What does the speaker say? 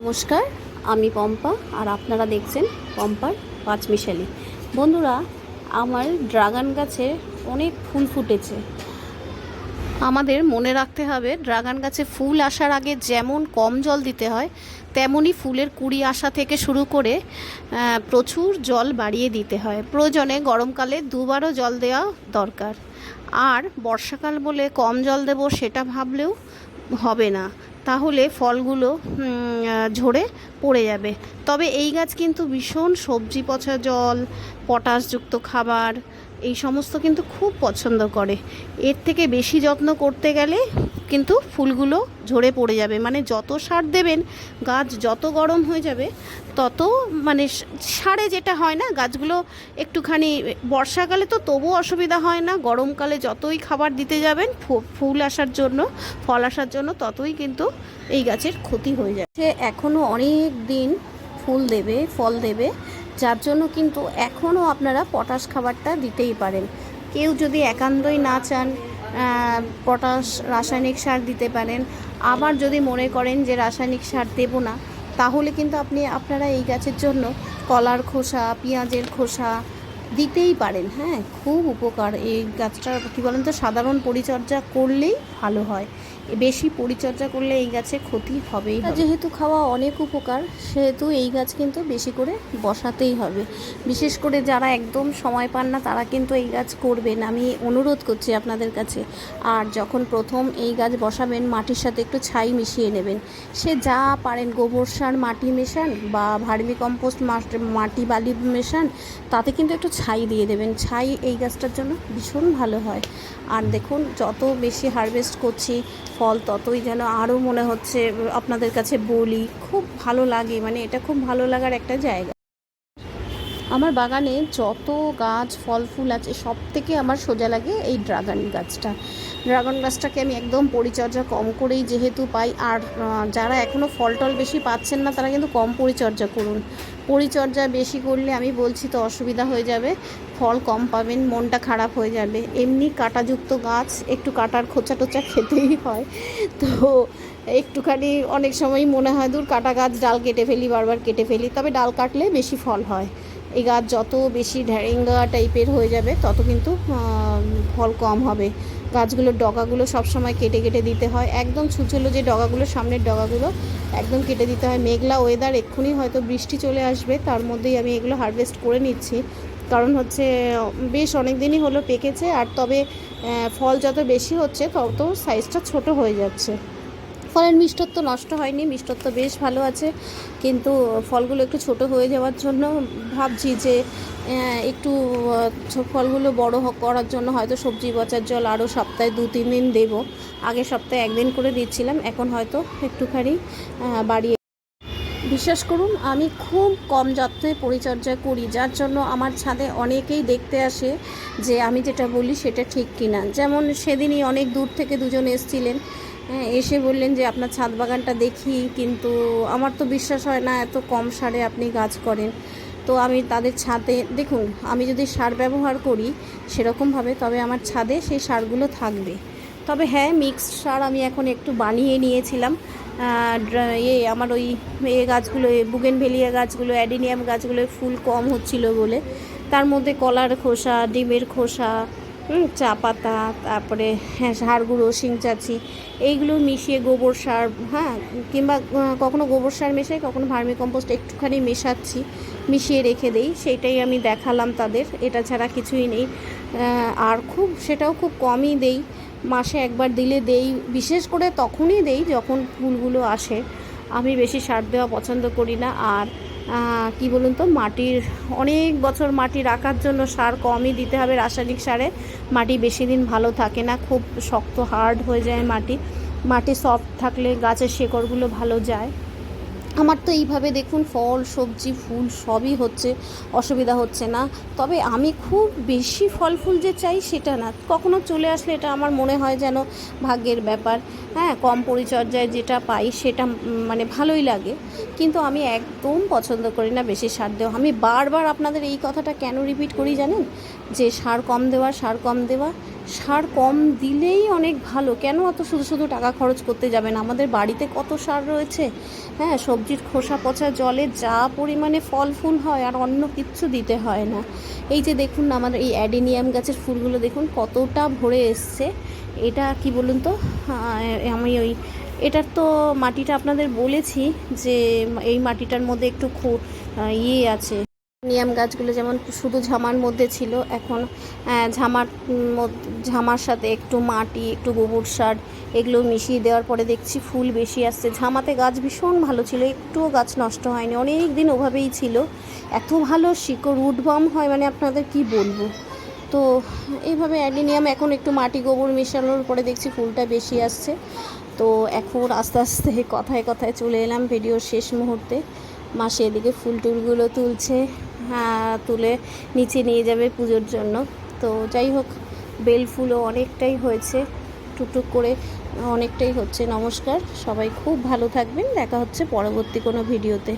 নমস্কার, আমি পম্পা আর আপনারা দেখছেন পম্পার পাঁচমিশালি। বন্ধুরা, আমার ড্রাগন গাছে অনেক ফুল ফুটেছে। আমাদের মনে রাখতে হবে, ড্রাগন গাছে ফুল আসার আগে যেমন কম জল দিতে হয়, তেমনই ফুলের কুড়ি আসা থেকে শুরু করে প্রচুর জল বাড়িয়ে দিতে হয়। প্রয়োজনে গরমকালে দুবারও জল দেওয়া দরকার। আর বর্ষাকাল বলে কম জল দেব সেটা ভাবলেও হবে না। তাহলে ফলগুলো ঝরে পড়ে যাবে। তবে এই গাছ কিন্তু ভীষণ সবজি পচা জল, পটাশযুক্ত খাবার, এই সমস্ত কিন্তু খুব পছন্দ করে। এর থেকে বেশি যত্ন করতে গেলে কিন্তু ফুলগুলো ঝরে পড়ে যাবে। মানে যত সার দেবেন, গাছ যত গরম হয়ে যাবে, তত মানে সারে যেটা হয় না, গাছগুলো একটুখানি বর্ষাকালে তো তবু অসুবিধা হয় না। গরমকালে যতই খাবার দিতে যাবেন ফুল আসার জন্য, ফল আসার জন্য ততই কিন্তু এই গাছের ক্ষতি হয়ে সে এখনও অনেক দিন ফুল দেবে, ফল দেবে। যার জন্য কিন্তু এখনও আপনারা পটাশ খাবারটা দিতেই পারেন। কেউ যদি একান্তই না চান পটাশ রাসায়নিক সার দিতে পারেন, আবার যদি মনে করেন যে রাসায়নিক সার দেব না, তাহলে কিন্তু আপনি, আপনারা এই গাছের জন্য কলার খোসা, পেঁয়াজের খোসা দিতেই পারেন হ্যাঁ? খুব উপকার এই গাছটা, কী বলেন তো, সাধারণ পরিচর্যা করলেই ভালো হয়। বেশি পরিচর্যা করলে এই গাছে ক্ষতি হবেই হবে। যেহেতু খাওয়া অনেক উপকার সেহেতু এই গাছ কিন্তু বেশি করে বসাতেই হবে। বিশেষ করে যারা একদম সময় পান না তারা কিন্তু এই গাছ করবেন। আমি অনুরোধ করছি আপনাদের কাছে আর যখন প্রথম এই গাছ বসাবেন মাটির সাথে একটু ছাই মিশিয়ে নেবেন। সে যা পারেন গোবর সার মাটি মেশান বা ভার্মি কম্পোস্ট মাটি বালি মেশান তাতে কিন্তু একটু ছাই দিয়ে দেবেন। ছাই এই গাছটার জন্য ভীষণ ভালো হয়। আর দেখুন যত বেশি হারভেস্ট করছি ফল ততই যেন আরও মনে হচ্ছে, আপনাদের কাছে বলি, খুব ভালো লাগে মানে এটা খুব ভালো লাগার একটা জায়গা। আমার বাগানে যত গাছ, ফল, ফুল আছে সব থেকে আমার সোজা লাগে এই ড্রাগন গাছটা। ড্রাগন গাছটাকে আমি একদম পরিচর্যা কম করেই যেহেতু পাই। আর যারা এখনও ফল টল বেশি পাচ্ছেন না, তারা কিন্তু কম পরিচর্যা করুন। পরিচর্যা বেশি করলে আমি বলছি তো অসুবিধা হয়ে যাবে, ফল কম পাবেন, মনটা খারাপ হয়ে যাবে। এমনি কাঁটাযুক্ত গাছ, একটু কাটার খোঁচা টোচা খেতেই হয়। তো একটুখানি অনেক সময় মনে হয়, দূর কাটা গাছ ডাল কেটে ফেলি, বারবার কেটে ফেলি, তবে ডাল কাটলে বেশি ফল হয়। এই গাছ যত বেশি ঢ্যারেঙ্গা টাইপের হয়ে যাবে, তত কিন্তু ফল কম হবে। গাছগুলোর ডগাগুলো সবসময় কেটে কেটে দিতে হয়। একদম ছুচলো যে ডগাগুলো সামনের ডগাগুলো, একদম কেটে দিতে হয়। মেঘলা ওয়েদার এক্ষুনি হয়তো বৃষ্টি চলে আসবে, তার মধ্যেই আমি এগুলো হারভেস্ট করে নিচ্ছি। কারণ হচ্ছে, বেশ অনেক দিনই হলো পেকেছে, আর তবে ফল যত বেশি হচ্ছে, তত সাইজটা ছোট হয়ে যাচ্ছে। ফলের মিষ্টত্ব নষ্ট হয়নি, মিষ্টত্ব বেশ ভালো আছে। কিন্তু ফলগুলো একটু ছোট হয়ে যাওয়ার জন্য ভাবছি যে একটু ফলগুলো বড় করার জন্য হয়তো সবজি পচার জল আরও সপ্তাহে দু তিন দিন দেবো। আগের সপ্তাহে একদিন করে দিচ্ছিলাম, এখন হয়তো একটুখানি বাড়িয়ে বিশ্বাস করুন, আমি খুব কম যত্নে পরিচর্যা করি, যার জন্য আমার ছাদে অনেকেই দেখতে আসে যে, আমি যেটা বলি সেটা ঠিক কিনা। যেমন সেদিনই অনেক দূর থেকে দুজন এসছিলেন এসে বললেন যে আপনার ছাদ বাগানটা দেখি, কিন্তু আমার তো বিশ্বাস হয় না এত কম সারে আপনি গাছ করেন। তো আমি তাদের ছাদে, দেখুন, আমি যদি সার ব্যবহার করি সেরকমভাবে, তবে আমার ছাদে সেই সারগুলো থাকবে। তবে হ্যাঁ মিক্সড সার আমি এখন একটু বানিয়ে নিয়েছিলাম। ড্রা- ইয়ে আমার ওই এ গাছগুলো বুগেন ভেলিয়া গাছগুলো, অ্যাডিনিয়াম গাছগুলো ফুল কম হচ্ছিল বলে। তার মধ্যে কলার খোসা, ডিমের খোসা চা পাতা, তারপরে হ্যাঁ সার গুঁড়ো, শিং চাচি, এইগুলো মিশিয়ে গোবর সার হ্যাঁ কিংবা কখনো গোবর সার মেশাই, কখনো ভার্মি কম্পোস্ট একটুখানি মেশাচ্ছি, মিশিয়ে রেখে দেই, সেইটাই আমি দেখালাম তাদের, এটা ছাড়া কিছুই নেই। আর খুব, সেটাও খুব কমই দেই, মাসে একবার দিলে দেই, বিশেষ করে তখনই দেই যখন ফুলগুলো আসে, আমি বেশি সার দেওয়া পছন্দ করি না, আর কি বলুন তো, মাটির, অনেক বছর মাটি রাখার জন্য সার কমই দিতে হবে রাসায়নিক সারে। মাটি বেশি দিন ভালো থাকে না, খুব শক্ত হার্ড হয়ে যায় মাটি। মাটি সফট থাকলে গাছের শেকড়গুলো ভালো যায়। আমার তো এইভাবে দেখুন, ফল, সবজি, ফুল সবই হচ্ছে, অসুবিধা হচ্ছে না। তবে আমি খুব বেশি ফল ফুল যে চাই সেটা না। কখনো চলে আসলে এটা আমার মনে হয় যেন ভাগ্যের ব্যাপার। হ্যাঁ কম পরিচর্যায় যেটা পাই সেটা মানে ভালোই লাগে। কিন্তু আমি একদম পছন্দ করি না বেশি সার দেওয়া। আমি বারবার আপনাদের এই কথাটা কেন রিপিট করি জানেন? যে সার কম দেওয়া, সার কম দেওয়া সার কম দিলেই অনেক ভালো। কেন অত শুধু শুধু টাকা খরচ করতে যাবেন আমাদের বাড়িতে কত সার রয়েছে? হ্যাঁ সবজির খোসা, পচা জলে যা পরিমাণে ফল, ফুল হয় আর অন্য কিচ্ছু দিতে হয় না। এই যে দেখুন আমাদের এই অ্যাডেনিয়াম গাছের ফুলগুলো দেখুন কতটা ভরে এসছে। এটা কি বলুন তো? আমি ওই, এটার তো মাটিটা আপনাদের বলেছি যে এই মাটিটার মধ্যে একটু ইয়ে আছে। নিয়াম গাছগুলো যেমন শুধু ঝামার মধ্যে ছিল, এখন ঝামার ঝামার সাথে একটু মাটি, একটু গোবর সার এগুলো মিশিয়ে দেওয়ার পরে দেখছি ফুল বেশি আসছে। ঝামাতে গাছ ভীষণ ভালো ছিল, একটুও গাছ নষ্ট হয়নি, অনেক দিন ওভাবেই ছিল। এত ভালো শিকড় রুট বাম হয় মানে আপনাদের কি বলব? তো এইভাবে অ্যাডিনিয়াম, এখন একটু মাটি গোবর মেশানোর পরে দেখছি ফুলটা বেশি আসছে। তো এখন আস্তে আস্তে কথায় কথায় চলে এলাম ভিডিওর শেষ মুহূর্তে। মাসে এদিকে ফুল টুলগুলো তুলছে। তুলে নিচে নিয়ে যাবে পুজোর জন্য। তো যাই হোক, বেল ফুলও অনেকটাই হয়েছে, টুকটুক করে অনেকটাই হচ্ছে। নমস্কার, সবাই খুব ভালো থাকবেন। দেখা হচ্ছে পরবর্তী কোনো ভিডিওতে।